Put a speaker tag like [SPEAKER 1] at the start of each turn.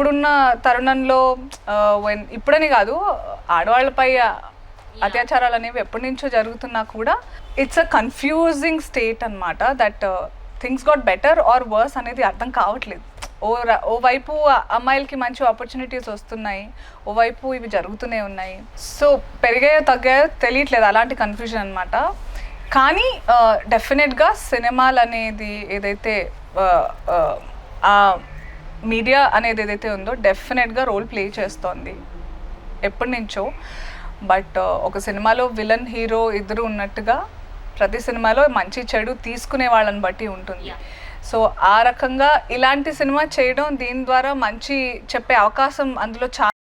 [SPEAKER 1] ఇప్పుడున్న తరుణంలో ఇప్పుడని కాదు ఆడవాళ్ళపై అత్యాచారాలు అనేవి ఎప్పటి నుంచో జరుగుతున్నా కూడా ఇట్స్ అ కన్ఫ్యూజింగ్ స్టేట్ అనమాట that things got better or worse అనేది అర్థం కావట్లేదు. ఓ ర- ఓ వైపు అమ్మాయిలకి మంచి ఆపర్చునిటీస్ వస్తున్నాయి ఓ వైపు ఇవి జరుగుతూనే ఉన్నాయి. సో పెరిగాయో తగ్గాయో తెలియట్లేదు అలాంటి కన్ఫ్యూజన్ అనమాట కానీ డెఫినెట్గా సినిమాలు అనేది ఏదైతే ఆ, ఆ మీడియా అనేది ఏదైతే ఉందో డెఫినెట్గా రోల్ ప్లే చేస్తోంది. ఎప్పటి నుంచో. బట్ ఒక సినిమాలో విలన్ హీరో ఇద్దరు ఉన్నట్టుగా ప్రతి సినిమాలో మంచి చెడు తీసుకునే వాళ్ళని బట్టి ఉంటుంది. సో ఆ రకంగా ఇలాంటి సినిమా చేయడం దీని ద్వారా మంచి చెప్పే అవకాశం అందులో చాలా